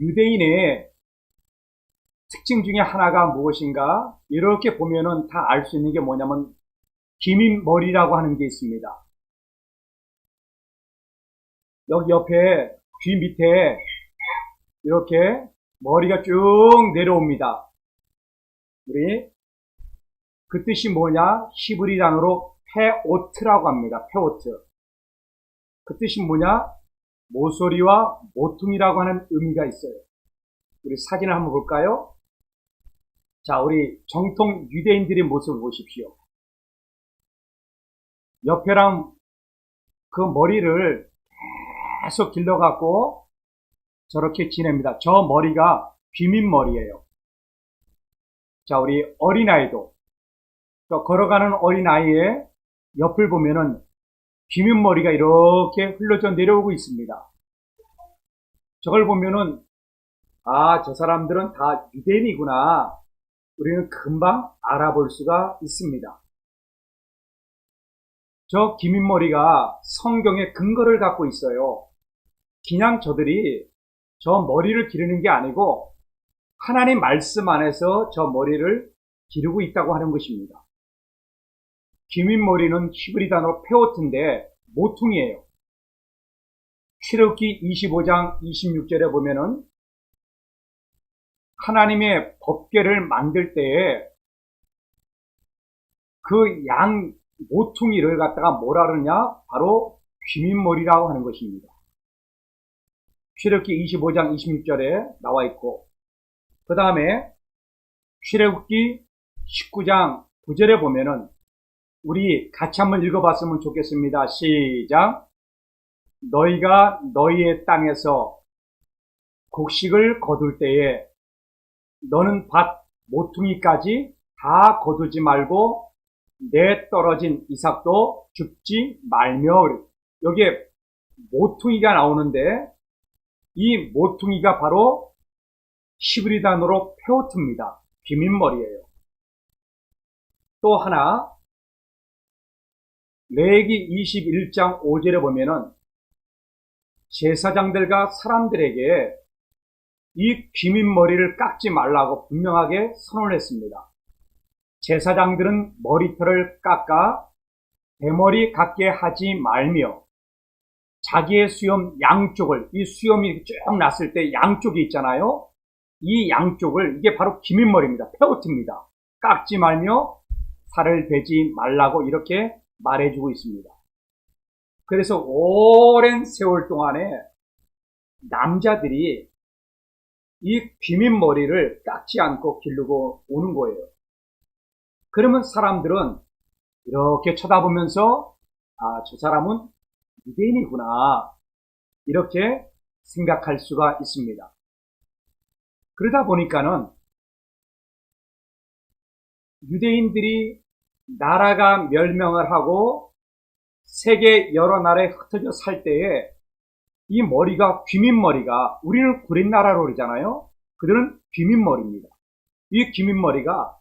유대인의 특징 중에 하나가 무엇인가? 이렇게 보면은 다 알 수 있는 게 뭐냐면 기민 머리라고 하는 게 있습니다. 여기 옆에 귀 밑에 이렇게 머리가 쭉 내려옵니다. 우리 그 뜻이 뭐냐? 히브리 단어로 페오트라고 합니다. 페오트. 그 뜻이 뭐냐? 모서리와 모퉁이라고 하는 의미가 있어요. 우리 사진을 한번 볼까요? 자, 우리 정통 유대인들의 모습을 보십시오. 옆에랑 그 머리를 계속 길러갖고 저렇게 지냅니다. 저 머리가 비민머리예요. 자, 우리 어린아이도 저 걸어가는 어린아이의 옆을 보면은 비민머리가 이렇게 흘러져 내려오고 있습니다. 저걸 보면은 아, 저 사람들은 다 유대인이구나. 우리는 금방 알아볼 수가 있습니다. 저 기민머리가 성경의 근거를 갖고 있어요. 그냥 저들이 저 머리를 기르는 게 아니고 하나님 말씀 안에서 저 머리를 기르고 있다고 하는 것입니다. 기민머리는 히브리 단어 페오트인데 모퉁이에요. 출애굽기 25장 26절에 보면은 하나님의 법궤를 만들 때에 그 양 모퉁이를 갖다가 뭐라 그러냐? 바로 귀민머리라고 하는 것입니다. 출애굽기 25장 26절에 나와 있고 그 다음에 출애굽기 19장 9절에 보면은 우리 같이 한번 읽어봤으면 좋겠습니다. 시작. 너희가 너희의 땅에서 곡식을 거둘 때에 너는 밭 모퉁이까지 다 거두지 말고 내 떨어진 이삭도 줍지 말며 여기에 모퉁이가 나오는데 이 모퉁이가 바로 히브리 단어로 페오트입니다. 비민머리예요. 또 하나 레기 21장 5절에 보면은 제사장들과 사람들에게 이 귀민머리를 깎지 말라고 분명하게 선언을 했습니다. 제사장들은 머리털을 깎아 대머리 갖게 하지 말며 자기의 수염 양쪽을 이 수염이 쭉 났을 때 양쪽이 있잖아요. 이 양쪽을 이게 바로 기민머리입니다. 페오트입니다. 깎지 말며 살을 베지 말라고 이렇게 말해주고 있습니다. 그래서 오랜 세월 동안에 남자들이 이 귀민 머리를 깎지 않고 기르고 오는 거예요. 그러면 사람들은 이렇게 쳐다보면서 아, 저 사람은 유대인이구나. 이렇게 생각할 수가 있습니다. 그러다 보니까는 유대인들이 나라가 멸명을 하고 세계 여러 나라에 흩어져 살 때에 이 머리가 귀민머리가 우리는 구린 나라로 그러잖아요. 그들은 귀민머리입니다. 이 귀민머리가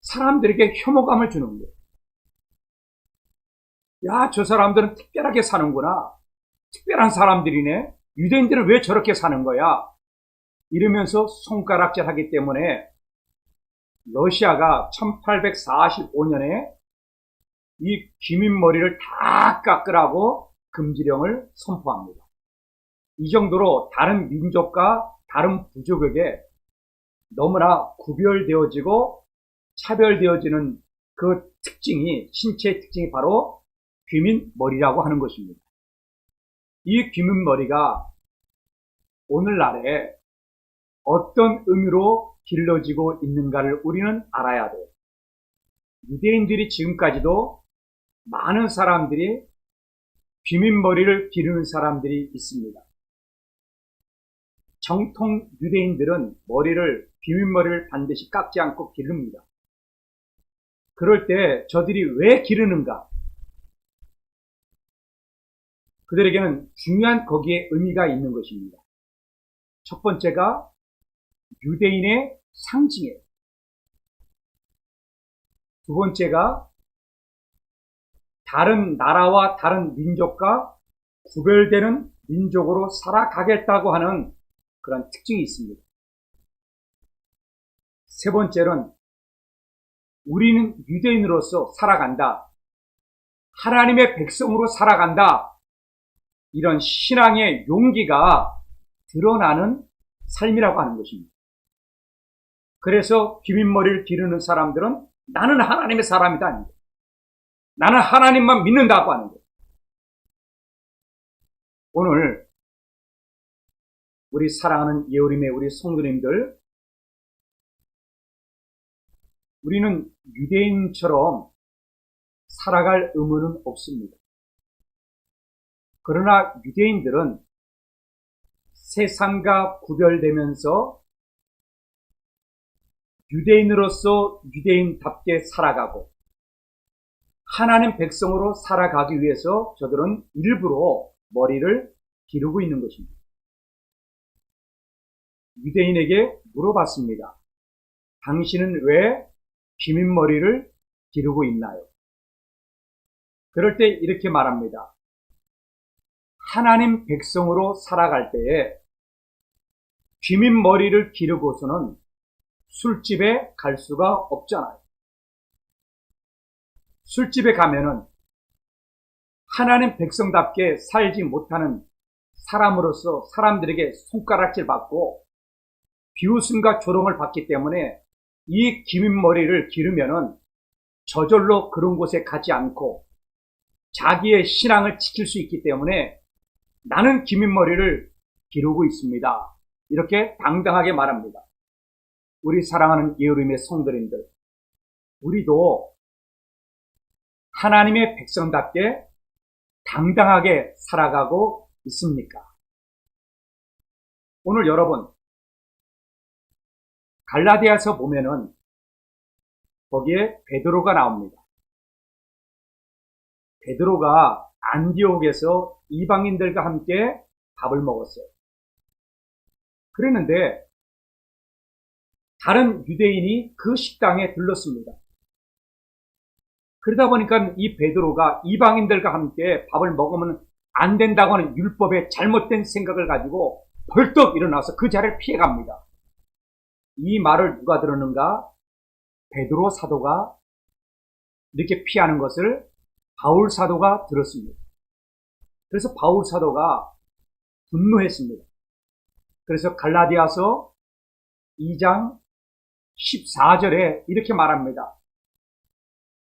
사람들에게 혐오감을 주는 거예요. 야, 저 사람들은 특별하게 사는구나. 특별한 사람들이네. 유대인들은 왜 저렇게 사는 거야? 이러면서 손가락질 하기 때문에 러시아가 1845년에 이 기민머리를 다 깎으라고 금지령을 선포합니다. 이 정도로 다른 민족과 다른 부족에게 너무나 구별되어지고 차별되어지는 그 특징이 신체의 특징이 바로 귀민머리라고 하는 것입니다. 이 귀민머리가 오늘날에 어떤 의미로 길러지고 있는가를 우리는 알아야 돼요. 유대인들이 지금까지도 많은 사람들이 귀민머리를 기르는 사람들이 있습니다. 정통 유대인들은 머리를 귀민머리를 반드시 깎지 않고 기릅니다. 그럴 때 저들이 왜 기르는가? 그들에게는 중요한 거기에 의미가 있는 것입니다. 첫 번째가 유대인의 상징이에요. 두 번째가 다른 나라와 다른 민족과 구별되는 민족으로 살아가겠다고 하는 그런 특징이 있습니다. 세 번째는 우리는 유대인으로서 살아간다. 하나님의 백성으로 살아간다. 이런 신앙의 용기가 드러나는 삶이라고 하는 것입니다. 그래서 비민머리를 기르는 사람들은 나는 하나님의 사람이다. 아닙니다. 나는 하나님만 믿는다고 하는 거예요. 오늘 우리 사랑하는 예우림의 우리 성도님들 우리는 유대인처럼 살아갈 의무는 없습니다. 그러나 유대인들은 세상과 구별되면서 유대인으로서 유대인답게 살아가고 하나님 백성으로 살아가기 위해서 저들은 일부러 머리를 기르고 있는 것입니다. 유대인에게 물어봤습니다. 당신은 왜 비민머리를 기르고 있나요? 그럴 때 이렇게 말합니다. 하나님 백성으로 살아갈 때에 비민머리를 기르고서는 술집에 갈 수가 없잖아요. 술집에 가면은 하나님 백성답게 살지 못하는 사람으로서 사람들에게 손가락질 받고 비웃음과 조롱을 받기 때문에 이 기민머리를 기르면은 저절로 그런 곳에 가지 않고 자기의 신앙을 지킬 수 있기 때문에 나는 기민머리를 기르고 있습니다. 이렇게 당당하게 말합니다. 우리 사랑하는 예루림의 성도님들, 우리도 하나님의 백성답게 당당하게 살아가고 있습니까? 오늘 여러분, 갈라디아서 보면은 거기에 베드로가 나옵니다. 베드로가 안디옥에서 이방인들과 함께 밥을 먹었어요. 그랬는데 다른 유대인이 그 식당에 들렀습니다. 그러다 보니까 이 베드로가 이방인들과 함께 밥을 먹으면 안 된다고 하는 율법의 잘못된 생각을 가지고 벌떡 일어나서 그 자리를 피해갑니다. 이 말을 누가 들었는가? 베드로 사도가 이렇게 피하는 것을 바울 사도가 들었습니다. 그래서 바울 사도가 분노했습니다. 그래서 갈라디아서 2장 14절에 이렇게 말합니다.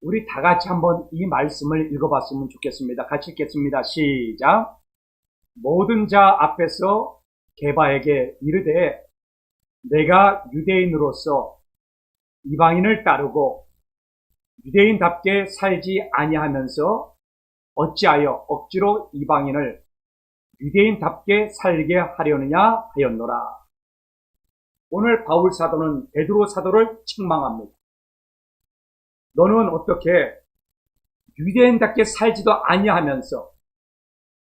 우리 다 같이 한번 이 말씀을 읽어봤으면 좋겠습니다. 같이 읽겠습니다. 시작. 모든 자 앞에서 개바에게 이르되 내가 유대인으로서 이방인을 따르고 유대인답게 살지 아니하면서 어찌하여 억지로 이방인을 유대인답게 살게 하려느냐 하였노라. 오늘 바울 사도는 베드로 사도를 책망합니다. 너는 어떻게 유대인답게 살지도 아니하면서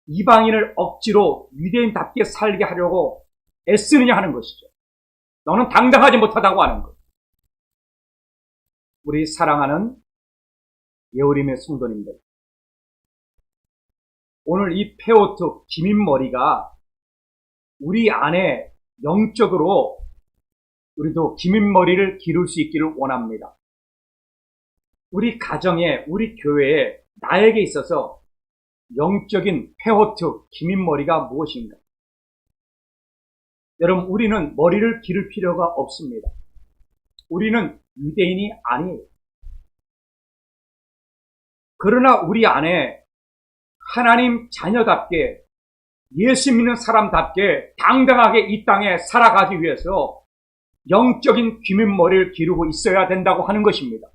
이방인을 억지로 유대인답게 살게 하려고 애쓰느냐 하는 것이죠. 너는 당당하지 못하다고 하는 것. 우리 사랑하는 예우림의 성도님들. 오늘 이 페오트 기민머리가 우리 안에 영적으로 우리도 기민 머리를 기를 수 있기를 원합니다. 우리 가정에, 우리 교회에, 나에게 있어서 영적인 페호트 기민 머리가 무엇인가? 여러분, 우리는 머리를 기를 필요가 없습니다. 우리는 유대인이 아니에요. 그러나 우리 안에 하나님 자녀답게 예수 믿는 사람답게 당당하게 이 땅에 살아가기 위해서 영적인 귀민머리를 기르고 있어야 된다고 하는 것입니다.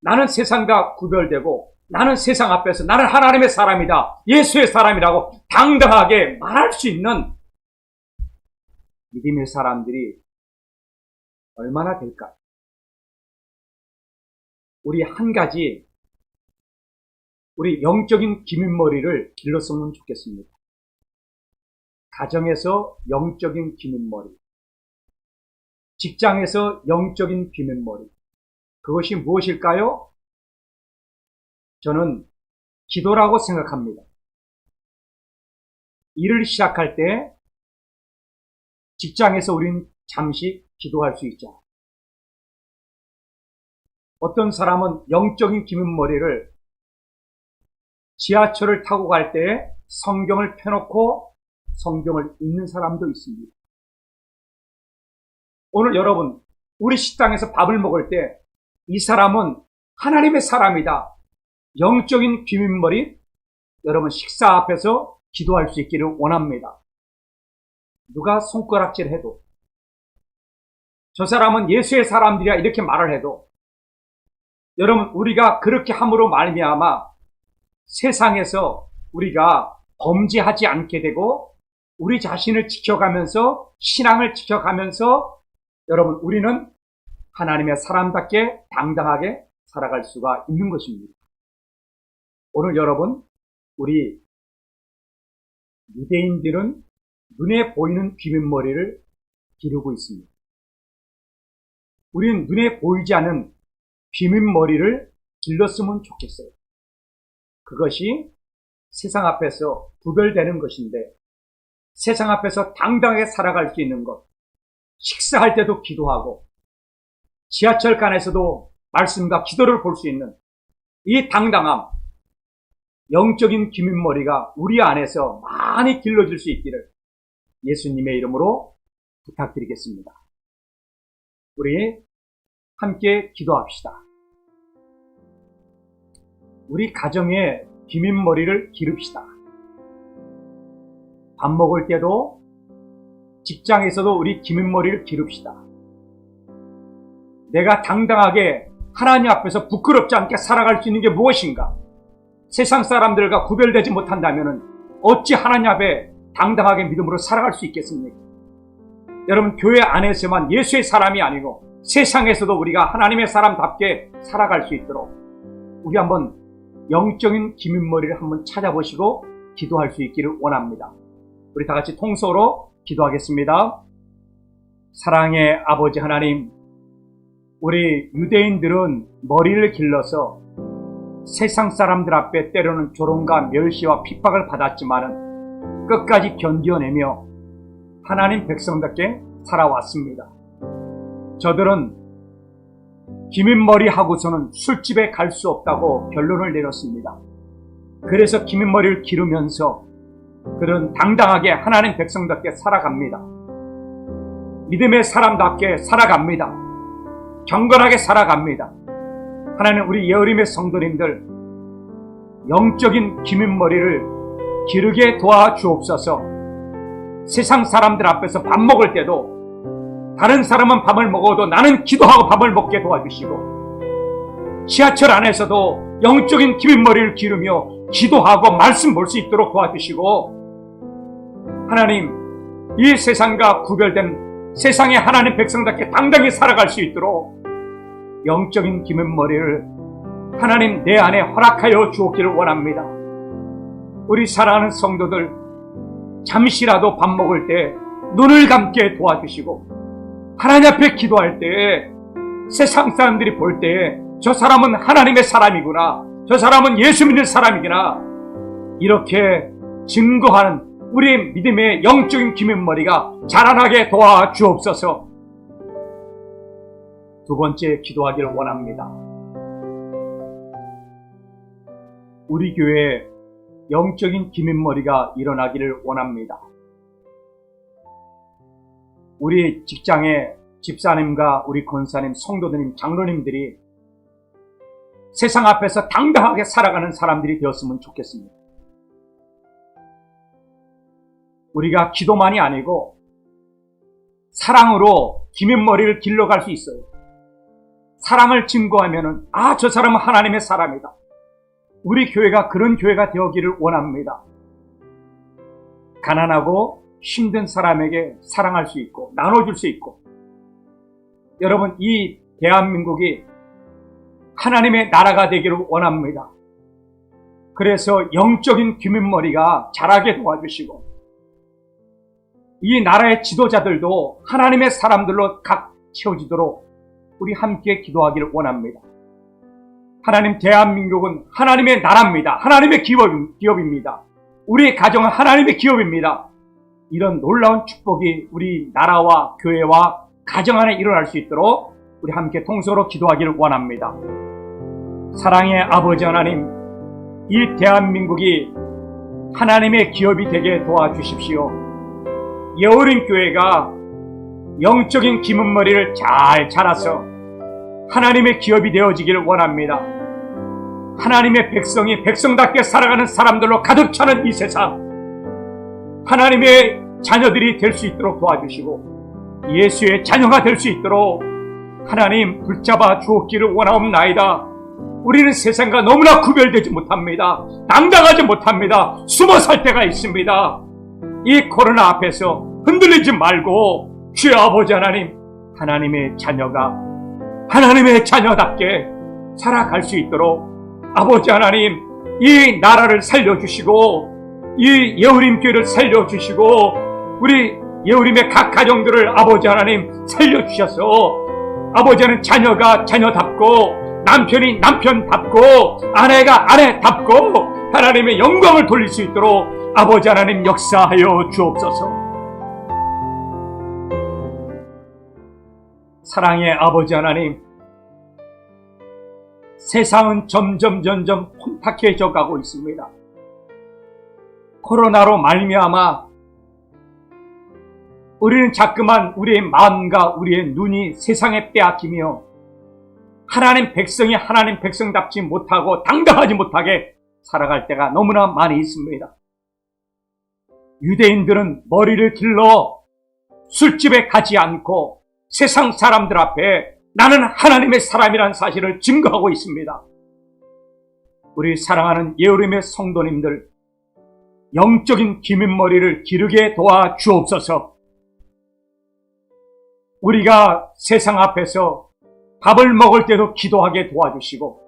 나는 세상과 구별되고 나는 세상 앞에서 나는 하나님의 사람이다. 예수의 사람이라고 당당하게 말할 수 있는 믿음의 사람들이 얼마나 될까? 우리 한 가지 우리 영적인 기민머리를 길렀으면 좋겠습니다. 가정에서 영적인 기민머리, 직장에서 영적인 기민머리, 그것이 무엇일까요? 저는 기도라고 생각합니다. 일을 시작할 때 직장에서 우린 잠시 기도할 수 있잖아. 어떤 사람은 영적인 기민머리를 지하철을 타고 갈 때 성경을 펴놓고 성경을 읽는 사람도 있습니다. 오늘 여러분, 우리 식당에서 밥을 먹을 때 이 사람은 하나님의 사람이다. 영적인 비밀머리, 여러분 식사 앞에서 기도할 수 있기를 원합니다. 누가 손가락질 해도, 저 사람은 예수의 사람들이야 이렇게 말을 해도, 여러분 우리가 그렇게 함으로 말미암아 세상에서 우리가 범죄하지 않게 되고 우리 자신을 지켜가면서 신앙을 지켜가면서 여러분 우리는 하나님의 사람답게 당당하게 살아갈 수가 있는 것입니다. 오늘 여러분 우리 유대인들은 눈에 보이는 비민머리를 기르고 있습니다. 우리는 눈에 보이지 않는 비민머리를 길렀으면 좋겠어요. 그것이 세상 앞에서 구별되는 것인데 세상 앞에서 당당하게 살아갈 수 있는 것. 식사할 때도 기도하고 지하철 간에서도 말씀과 기도를 볼 수 있는 이 당당함, 영적인 기민머리가 우리 안에서 많이 길러질 수 있기를 예수님의 이름으로 부탁드리겠습니다. 우리 함께 기도합시다. 우리 가정에 기민머리를 기릅시다. 밥 먹을 때도 직장에서도 우리 기민머리를 기릅시다. 내가 당당하게 하나님 앞에서 부끄럽지 않게 살아갈 수 있는 게 무엇인가? 세상 사람들과 구별되지 못한다면 어찌 하나님 앞에 당당하게 믿음으로 살아갈 수 있겠습니까? 여러분 교회 안에서만 예수의 사람이 아니고 세상에서도 우리가 하나님의 사람답게 살아갈 수 있도록 우리 한번 영적인 기민머리를 한번 찾아보시고 기도할 수 있기를 원합니다. 우리 다 같이 통소로 기도하겠습니다. 사랑의 아버지 하나님, 우리 유대인들은 머리를 길러서 세상 사람들 앞에 때로는 조롱과 멸시와 핍박을 받았지만은 끝까지 견뎌내며 하나님 백성답게 살아왔습니다. 저들은 기민 머리 하고서는 술집에 갈 수 없다고 결론을 내렸습니다. 그래서 기민 머리를 기르면서 그런 당당하게 하나님 백성답게 살아갑니다. 믿음의 사람답게 살아갑니다. 경건하게 살아갑니다. 하나님 우리 예어림의 성도님들 영적인 기민머리를 기르게 도와주옵소서 세상 사람들 앞에서 밥 먹을 때도 다른 사람은 밥을 먹어도 나는 기도하고 밥을 먹게 도와주시고 지하철 안에서도 영적인 기민머리를 기르며 기도하고 말씀 볼 수 있도록 도와주시고 하나님 이 세상과 구별된 세상의 하나님 백성답게 당당히 살아갈 수 있도록 영적인 기민머리를 하나님 내 안에 허락하여 주옵기를 원합니다. 우리 사랑하는 성도들 잠시라도 밥 먹을 때 눈을 감게 도와주시고 하나님 앞에 기도할 때 세상 사람들이 볼 때 저 사람은 하나님의 사람이구나. 저 사람은 예수 믿는 사람이구나. 이렇게 증거하는 우리의 믿음의 영적인 기민머리가 자라나게 도와주옵소서. 두 번째 기도하기를 원합니다. 우리 교회에 영적인 기민머리가 일어나기를 원합니다. 우리 직장의 집사님과 우리 권사님, 성도님, 장로님들이 세상 앞에서 당당하게 살아가는 사람들이 되었으면 좋겠습니다. 우리가 기도만이 아니고 사랑으로 기민머리를 길러갈 수 있어요. 사랑을 증거하면은 아, 저 사람은 하나님의 사람이다. 우리 교회가 그런 교회가 되었기를 원합니다. 가난하고 힘든 사람에게 사랑할 수 있고 나눠줄 수 있고 여러분 이 대한민국이 하나님의 나라가 되기를 원합니다. 그래서 영적인 귀민머리가 자라게 도와주시고 이 나라의 지도자들도 하나님의 사람들로 각 채워지도록 우리 함께 기도하기를 원합니다. 하나님 대한민국은 하나님의 나라입니다. 하나님의 기업, 기업입니다. 우리의 가정은 하나님의 기업입니다. 이런 놀라운 축복이 우리 나라와 교회와 가정 안에 일어날 수 있도록 우리 함께 통성으로 기도하기를 원합니다. 사랑의 아버지 하나님, 이 대한민국이 하나님의 기업이 되게 도와주십시오. 여우린 교회가 영적인 기문머리를 잘 자라서 하나님의 기업이 되어지기를 원합니다. 하나님의 백성이 백성답게 살아가는 사람들로 가득 차는 이 세상, 하나님의 자녀들이 될 수 있도록 도와주시고, 예수의 자녀가 될 수 있도록 하나님 붙잡아 주었기를 원하옵나이다. 우리는 세상과 너무나 구별되지 못합니다. 당당하지 못합니다. 숨어 살 때가 있습니다. 이 코로나 앞에서 흔들리지 말고 주의 아버지 하나님, 하나님의 자녀가 하나님의 자녀답게 살아갈 수 있도록 아버지 하나님 이 나라를 살려주시고 이 예우림 교회를 살려주시고 우리 예우림의 각 가정들을 아버지 하나님 살려주셔서 아버지는 자녀가 자녀답고 남편이 남편답고 아내가 아내답고 하나님의 영광을 돌릴 수 있도록 아버지 하나님 역사하여 주옵소서. 사랑의 아버지 하나님, 세상은 점점 점점 혼탁해져 가고 있습니다. 코로나로 말미암아 우리는 자꾸만 우리의 마음과 우리의 눈이 세상에 빼앗기며 하나님 백성이 하나님 백성답지 못하고 당당하지 못하게 살아갈 때가 너무나 많이 있습니다. 유대인들은 머리를 길러 술집에 가지 않고 세상 사람들 앞에 나는 하나님의 사람이라는 사실을 증거하고 있습니다. 우리 사랑하는 예우림의 성도님들, 영적인 기민 머리를 기르게 도와 주옵소서. 우리가 세상 앞에서 밥을 먹을 때도 기도하게 도와주시고,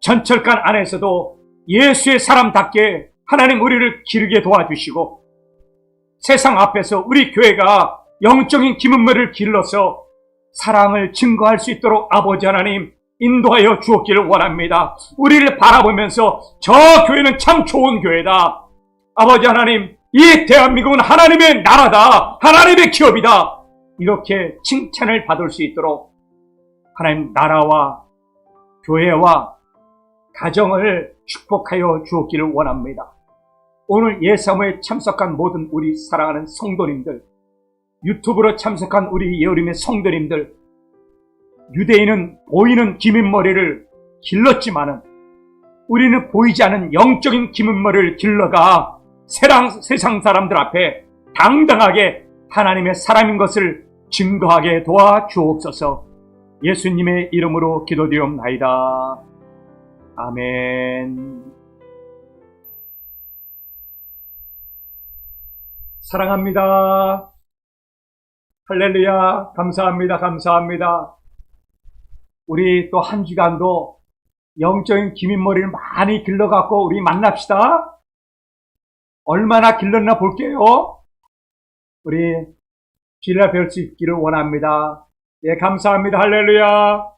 전철관 안에서도 예수의 사람답게 하나님 우리를 기르게 도와주시고, 세상 앞에서 우리 교회가 영적인 기문머리를 길러서 사랑을 증거할 수 있도록 아버지 하나님 인도하여 주었기를 원합니다. 우리를 바라보면서 저 교회는 참 좋은 교회다. 아버지 하나님, 이 대한민국은 하나님의 나라다. 하나님의 기업이다. 이렇게 칭찬을 받을 수 있도록 하나님 나라와 교회와 가정을 축복하여 주었기를 원합니다. 오늘 예사모에 참석한 모든 우리 사랑하는 성도님들, 유튜브로 참석한 우리 예우림의 성도님들, 유대인은 보이는 기민머리를 길렀지만은 우리는 보이지 않는 영적인 기민머리를 길러가 세상, 세상 사람들 앞에 당당하게 하나님의 사람인 것을 증거하게 도와 주옵소서 예수님의 이름으로 기도드리옵나이다. 아멘. 사랑합니다. 할렐루야. 감사합니다. 감사합니다. 우리 또 한 주간도 영적인 기민머리를 많이 길러갖고 우리 만납시다. 얼마나 길렀나 볼게요. 우리 주일날 뵐수 있기를 원합니다. 예, 감사합니다. 할렐루야.